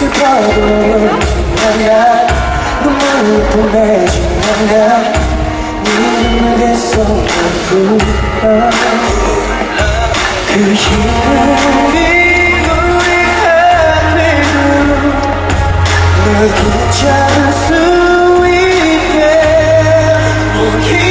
슬퍼도 지나면 눈물을 보내지나면 네 눈에서 불러 그 힘이 우리 하늘로 널 붙잡을 수 기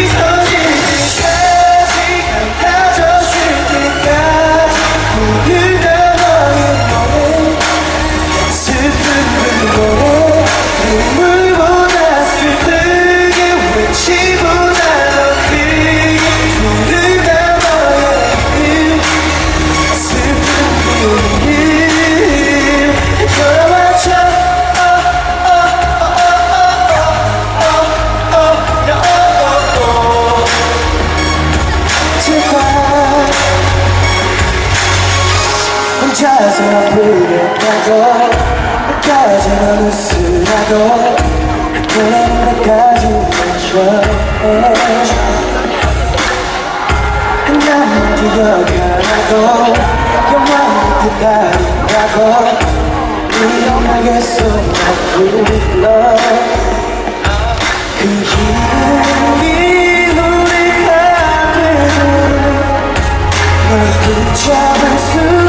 혼자서 아프겠다고 끝까지 넌 웃으라고 그런 데까지 멈춰 나만 기억하라고 영원히 기다린다고 일어나겠어 나 불러 그 힘이 우리 가득 널 붙잡을 수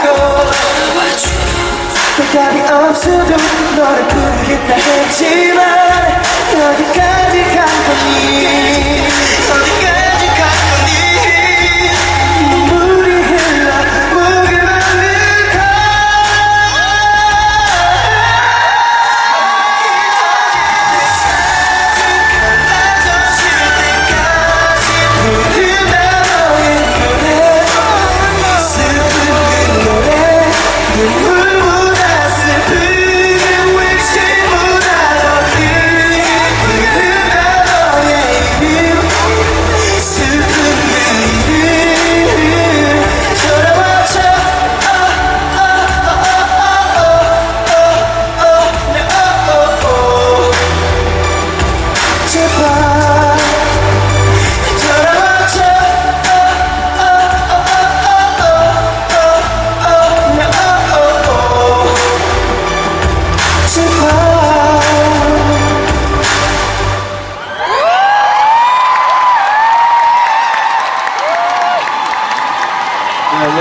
또 답이 없어도 너를 부르겠다 했지만 여기까지